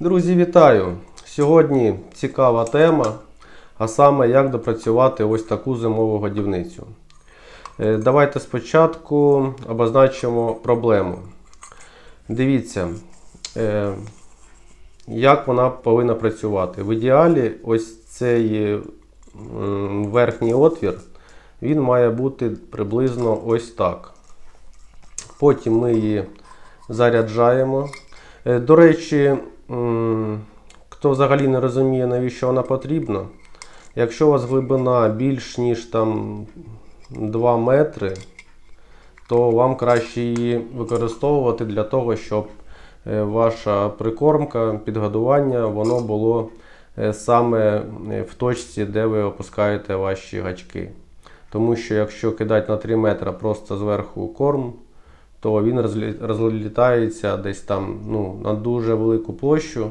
Друзі, вітаю! Сьогодні цікава тема, а саме як допрацювати ось таку зимову годівницю. Е, Давайте спочатку обозначимо проблему. Дивіться, е, як вона повинна працювати. В ідеалі, ось цей верхній отвір, він має бути приблизно ось так. Потім ми її заряджаємо. Е, До речі, хто взагалі не розуміє, навіщо вона потрібна, якщо у вас глибина більш ніж там 2 метри, то вам краще її використовувати для того, щоб е, ваша прикормка, підгодування, воно було е, саме е, в точці, де ви опускаєте ваші гачки. Тому що якщо кидати на 3 метри просто зверху корм, то він розлітається десь там ну, на дуже велику площу,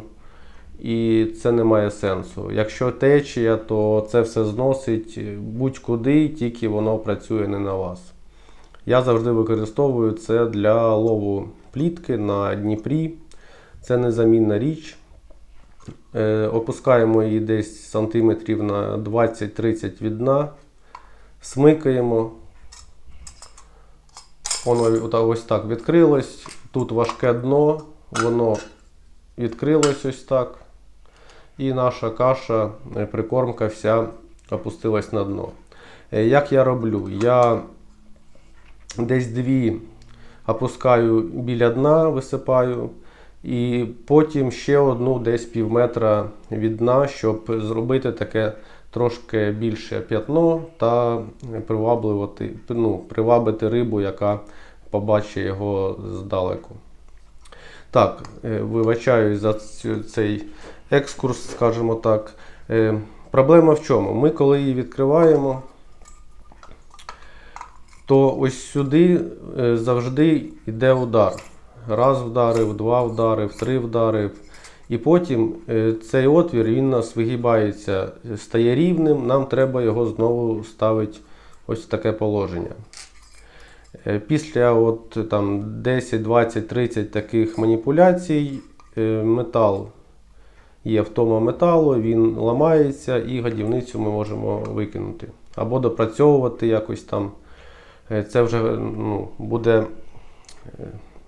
і це не має сенсу. Якщо течія, то це все зносить будь-куди, тільки воно працює не на вас. Я завжди використовую це для лову плітки на Дніпрі. Це незамінна річ. Е, опускаємо її десь сантиметрів на 20-30 від дна, смикаємо. Воно ось так відкрилось. Тут важке дно, воно відкрилось ось так. І наша каша, е, прикормка вся опустилась на дно. Е, Як я роблю? Я десь дві опускаю біля дна, висипаю, і потім ще одну десь пів метра від дна, щоб зробити таке трошки більше п'ятно та приваблювати, ну, привабити рибу, яка побачить його здалеку. Так, е, вибачаю за цей екскурс, скажімо так. Е, Проблема в чому? Ми, коли її відкриваємо, то ось сюди е, завжди йде удар. Раз вдарив, два вдарив, три вдарив. І потім е, цей отвір він у нас вигибається, стає рівним, нам треба його знову ставити ось в таке положення. Е, Після от, там, 10, 20, 30 таких маніпуляцій е, метал є втома металу, він ламається і годівницю ми можемо викинути. Або допрацьовувати якось там. Це вже ну, буде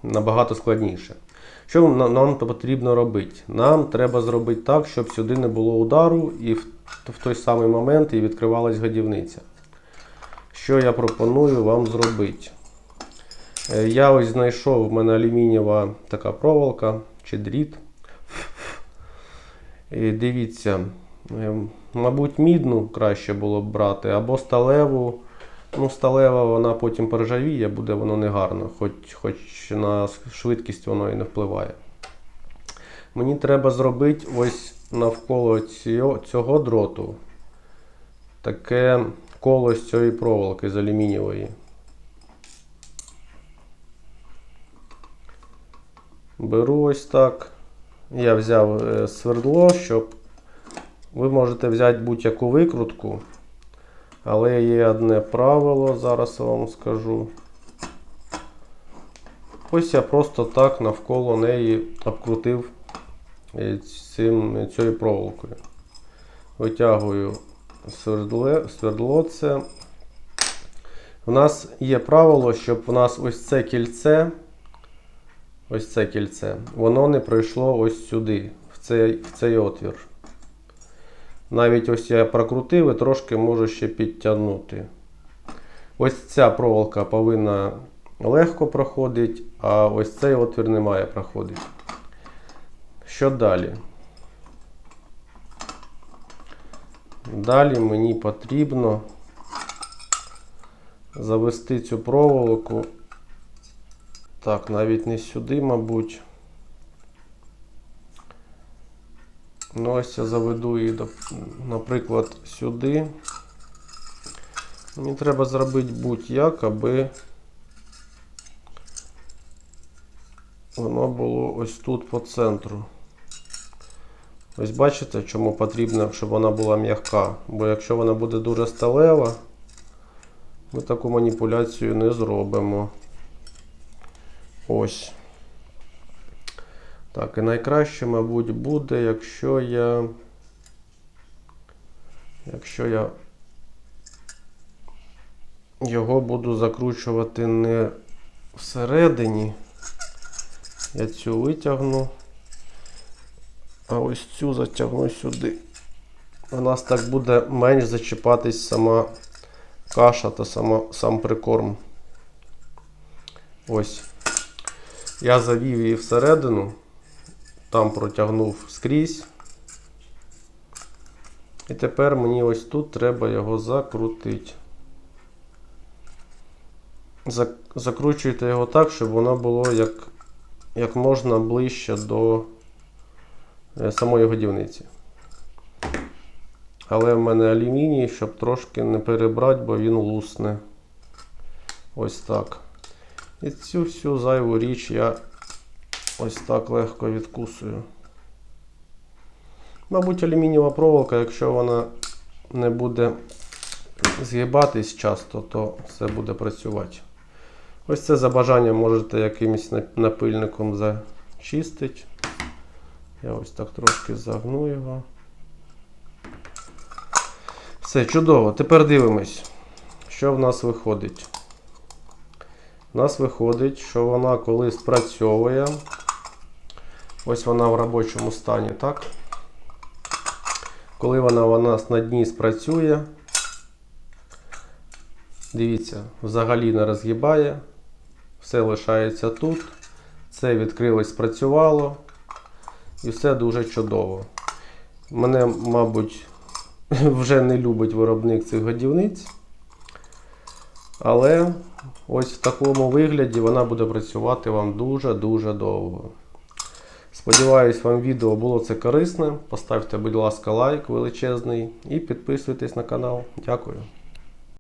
набагато складніше. Що нам, потрібно робити? Нам треба зробити так, щоб сюди не було удару і в, в той самий момент і відкривалась годівниця. Що я пропоную вам зробити? Е, Я ось знайшов в мене алюмінієва така проволока чи дріт. І дивіться, е, мабуть, мідну краще було б брати, або сталеву. Ну, сталева вона потім поржавіє, буде воно негарно, хоч, хоч на швидкість воно і не впливає. Мені треба зробити ось навколо цього, цього дроту таке коло з цієї проволоки з алюмінієвої. Беру ось так. Я взяв е, свердло, щоб ви можете взяти будь-яку викрутку. Але є одне правило, зараз я вам скажу. Ось я просто так навколо неї обкрутив е, цим, цією проволокою. Витягую свердле, свердло це. У нас є правило, щоб у нас ось це кільце, ось це кільце, воно не пройшло ось сюди, в цей, в цей отвір. Навіть ось я прокрутив і трошки можу ще підтягнути. Ось ця проволока повинна легко проходити, а ось цей отвір не має проходити. Що далі? Далі мені потрібно завести цю проволоку. Так, навіть не сюди, мабуть. Ну, ось я заведу її, наприклад, сюди. Мені треба зробити будь-як, аби воно було ось тут по центру. Ось бачите, чому потрібно, щоб вона була м'яка. Бо якщо вона буде дуже сталева, ми таку маніпуляцію не зробимо. Ось. Так, і найкраще, мабуть, буде, якщо я. Якщо я його буду закручувати не всередині. Я цю витягну. А ось цю затягну сюди. У нас так буде менш зачіпатись сама каша та сама, сам прикорм. Ось. Я завів її всередину, там протягнув скрізь. І тепер мені ось тут треба його закрутити. Закручуйте його так, щоб воно було як, як можна ближче до е, самої годівниці. Але в мене алюміній, щоб трошки не перебрати, бо він лусне. Ось так. І цю всю зайву річ я ось так легко відкусую. Мабуть, алюмінієва проволока, якщо вона не буде згибатись часто, то все буде працювати. Ось це за бажанням можете якимось напильником зачистити. Я ось так трошки загну його. Все, чудово. Тепер дивимось, що в нас виходить. У нас виходить, що вона коли спрацьовує. Ось вона в робочому стані, так? Коли вона у нас на дні спрацює, дивіться, взагалі не розгибає, все лишається тут. Це відкрилось, спрацювало. І все дуже чудово. Мене, мабуть, вже не любить виробник цих годівниць. Але ось в такому вигляді вона буде працювати вам дуже-дуже довго. Сподіваюсь, вам відео було це корисне. Поставте, будь ласка, лайк величезний і підписуйтесь на канал. Дякую.